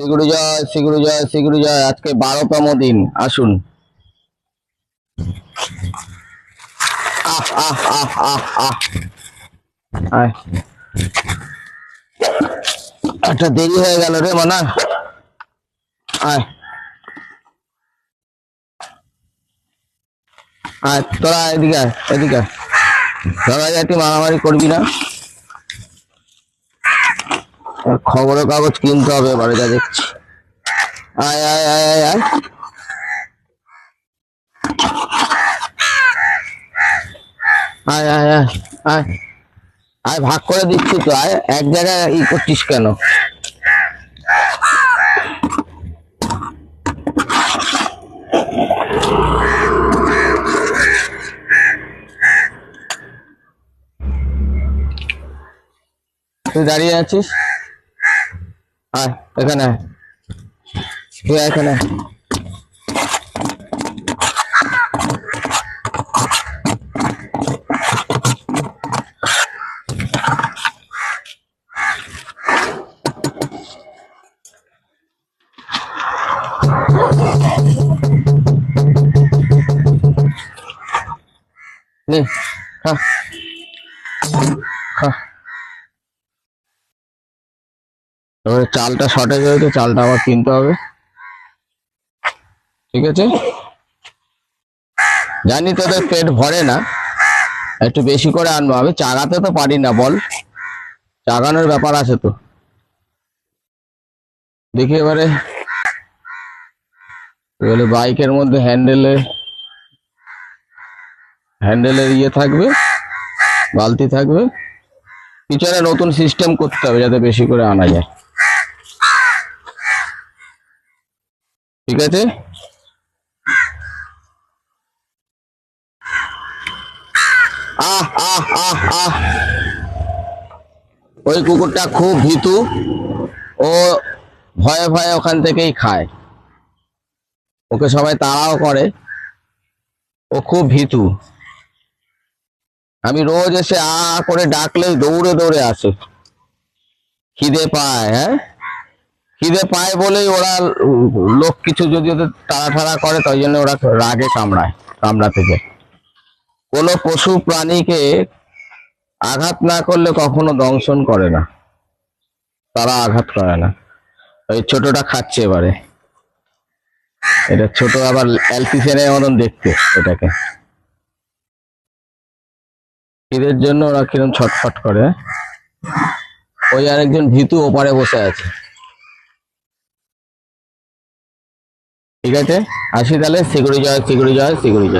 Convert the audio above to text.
শ্রীগুরু জয় শ্রীগুরু জয় শ্রীগুরু জয়। আজকে বারোতম দিন। আসুন। একটা দেরি হয়ে গেল রে মানা। আয়। তোরা এদিকে এদিকে ঝগড়াঝাটি মারামারি করবি না? খবরের কাগজ কিনতে হবে এবারে যা দেখছি। আয় আয় আয় আয় আয়। আয় আয় আয় আয়। আয়, ভাগ করে দিচ্ছি তো, আয়। এক জায়গায় ই করছিস কেন? তুই দাঁড়িয়ে আছিস? আর এখানে এখানে Nih, ha. এবারে চালটা শর্টেজ হয়েছে, চালটা আবার কিনতে হবে। ঠিক আছে? জানি তোদের পেট ভরে না। একটু বেশি করে আনব। আমি চাগাতে তো পারি না, বল। চাগানোর ব্যাপার আছে তো। দেখি এবারে। বাইকের মধ্যে হ্যান্ডেলে হ্যান্ডেলের ইয়ে থাকবে, বালতি থাকবে। পিছনে নতুন সিস্টেম করতে হবে যাতে বেশি করে আনা যায়। ঠিক আছে? আহ ওই কুকুরটা খুব ভীতু। ও ভয়ে ভয়ে ওখান থেকেই খায়। ওকে সবাই তাড়াও করে। ও খুব ভীতু। আমি রোজ এসে আ আ করে ডাকলেই দৌড়ে দৌড়ে আসে। খিদে পায় হ্যাঁ? খিদে পায় বলেই ওরা লোক কিছু যদি ওদের তাড়া ঠাড়া করে, তাই জন্য ওরা রাগে কামড়ায়, কামড়াতে যায়। কোনো পশু প্রাণীকে আঘাত না করলে কখনো দংশন করে না। তারা আঘাত করে না। ওই ছোটটা খাচ্ছে এবারে। এটা ছোট আবার অ্যালপিসেনের মতন দেখতে এটাকে। খিদের জন্য ওরা কিরম ছটফট করে? ওই আরেকজন ভিতু ওপারে বসে আছে। ঠিক আছে? আসি তাহলে সিগুড়ি জয় সিগুড়ি জয় সিগুড়ি জয়